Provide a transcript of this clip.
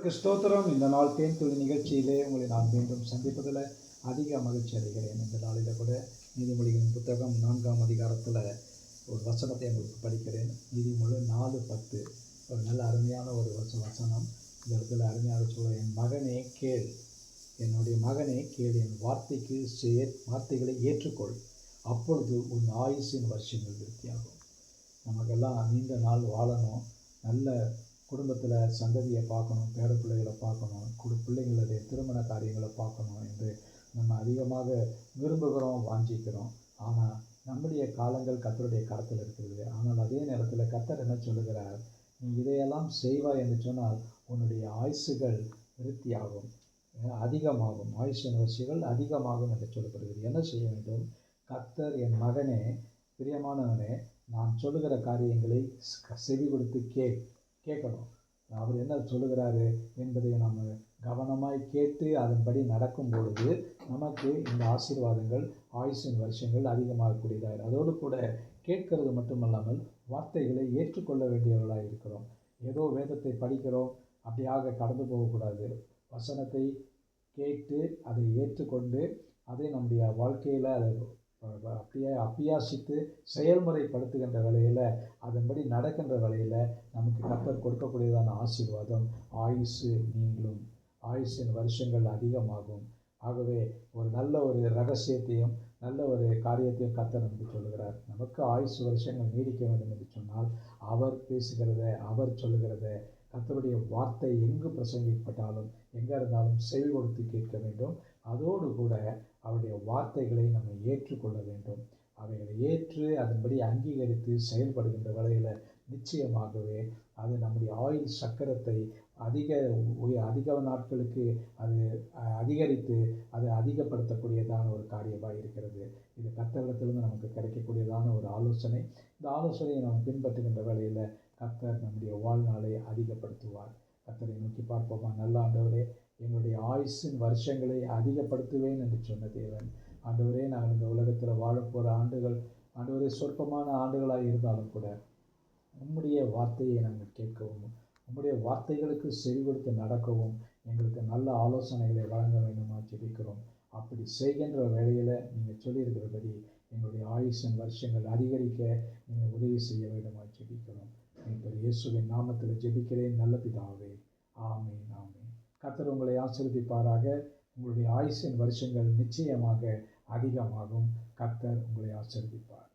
கர்த்தருக்கு ஸ்தோத்திரம். இந்த நாள் தேன்துளி நிகழ்ச்சியிலே உங்களை நான் மீண்டும் சந்திப்பதில் அதிக மகிழ்ச்சி அடைகிறேன். இந்த நாளில் கூட நீதிமொழிகளின் புத்தகம் நான்காம் அதிகாரத்தில் ஒரு வசனத்தை உங்களுக்கு படிக்கிறேன். நீதிமொழி நாலு பத்து. ஒரு நல்ல அருமையான ஒரு வச வசனம். இந்த இடத்துல அருமையாக சொல்ல என் மகனே கேள். என்னுடைய மகனே கேள். என் வார்த்தைக்கு சே வார்த்தைகளை ஏற்றுக்கொள். அப்பொழுது உன் ஆயுசின் வருஷங்கள் விருத்தியாகும். நமக்கெல்லாம் நீண்ட நாள் வாழணும். நல்ல குடும்பத்தில் சந்ததியை பார்க்கணும் பேர பிள்ளைகளை பார்க்கணும் குடு பிள்ளைங்களுடைய திருமண காரியங்களை பார்க்கணும் என்று நம்ம அதிகமாக விரும்புகிறோம் வாஞ்சிக்கிறோம். ஆனால் நம்முடைய காலங்கள் கத்தருடைய கரத்தில் இருக்கிறது ஆனால் அதே நேரத்தில் கத்தர் என்ன சொல்லுகிறார்? நீ இதையெல்லாம் செய்வாய் என்று சொன்னால் உன்னுடைய ஆயுசுகள் விருத்தியாகும் அதிகமாகும். ஆயுஷின் வரிசைகள் அதிகமாகும் என்று சொல்லப்படுகிறது. என்ன செய்ய வேண்டும்? கத்தர் என் மகனே பிரியமானவனே நான் சொல்லுகிற காரியங்களை செவி கொடுத்து கே கேட்கணும். அவர் என்ன சொல்லுகிறாரு என்பதை நாம் கவனமாய் கேட்டு அதன்படி நடக்கும் பொழுது நமக்கு இந்த ஆசீர்வாதங்கள் ஆயுசின் வருஷங்கள் அதிகமாகக்கூடியதாக அதோடு கூட கேட்கறது மட்டுமல்லாமல் வார்த்தைகளை ஏற்றுக்கொள்ள வேண்டியவர்களாக இருக்கிறோம். ஏதோ வேதத்தை படிக்கிறோம் அப்படியாக கடந்து போகக்கூடாது. வசனத்தை கேட்டு அதை ஏற்றுக்கொண்டு அதை நம்முடைய வாழ்க்கையில் அதை அப்படியே அபியாசித்து செயல்முறைப்படுத்துகின்ற வேலையில் அதன்படி நடக்கின்ற வேலையில் நமக்கு கத்தர் கொடுக்கக்கூடியதான ஆசீர்வாதம் ஆயுசு நீங்களும். ஆயுசின் வருஷங்கள் அதிகமாகும். ஆகவே ஒரு நல்ல ஒரு ரகசியத்தையும் நல்ல ஒரு காரியத்தையும் கத்தர் நமக்கு சொல்லுகிறார். நமக்கு ஆயுசு வருஷங்கள் நீடிக்க வேண்டும் என்று சொன்னால் அவர் பேசுகிறத அவர் சொல்லுகிறத கத்தருடைய வார்த்தை எங்கு பிரசங்கிக்கப்பட்டாலும் எங்கே இருந்தாலும் செவி கொடுத்து கேட்க வேண்டும். அதோடு கூட அவருடைய வார்த்தைகளை நம்ம ஏற்றுக்கொள்ள வேண்டும். அவைகளை ஏற்று அதன்படி அங்கீகரித்து செயல்படுகின்ற வேளையில் நிச்சயமாகவே அது நம்முடைய ஆயுள் சக்கரத்தை அதிக உய- அதிக நாட்களுக்கு அது அதிகரித்து அதை அதிகப்படுத்தக்கூடியதான ஒரு காரியமாக இருக்கிறது. இது கத்தரிடத்திலிருந்து நமக்கு கிடைக்கக்கூடியதான ஒரு ஆலோசனை. இந்த ஆலோசனையை நாம் பின்பற்றுகின்ற வேளையில் கத்தர் நம்முடைய வாழ்நாளை அதிகப்படுத்துவார். கத்தரை நோக்கி பார்ப்போமா? நல்ல ஆண்டவரே எங்களுடைய ஆயுசின் வருஷங்களை அதிகப்படுத்துவேன் என்று சொன்ன தேவன். ஆண்டவரே நான் இந்த உலகத்தில் வாழப்போகிற ஆண்டுகள் ஆண்டவரே சொற்பமான ஆண்டுகளாக இருந்தாலும் கூட உம்முடைய வார்த்தையை நாங்கள் கேட்கவும் உம்முடைய வார்த்தைகளுக்கு செவி கொடுத்து நடக்கவும் எங்களுக்கு நல்ல ஆலோசனைகளை வழங்க வேண்டுமா ஜெபிக்கிறோம். அப்படி செய்கின்ற வேலையில் நீங்கள் சொல்லியிருக்கிறபடி எங்களுடைய ஆயுஷன் வருஷங்கள் அதிகரிக்க நீங்கள் உதவி செய்ய வேண்டுமா ஜெபிக்கிறோம். இப்போ இயேசுவின் நாமத்தில் ஜெபிக்கிறேன். நல்ல பிதாவே ஆமே ஆமென். கர்த்தர் உங்களை ஆசிர்வதிப்பாராக. உங்களுடைய ஆயுஷின் வருஷங்கள் நிச்சயமாக அதிகமாகும். கர்த்தர் உங்களை ஆசிர்வதிப்பார்.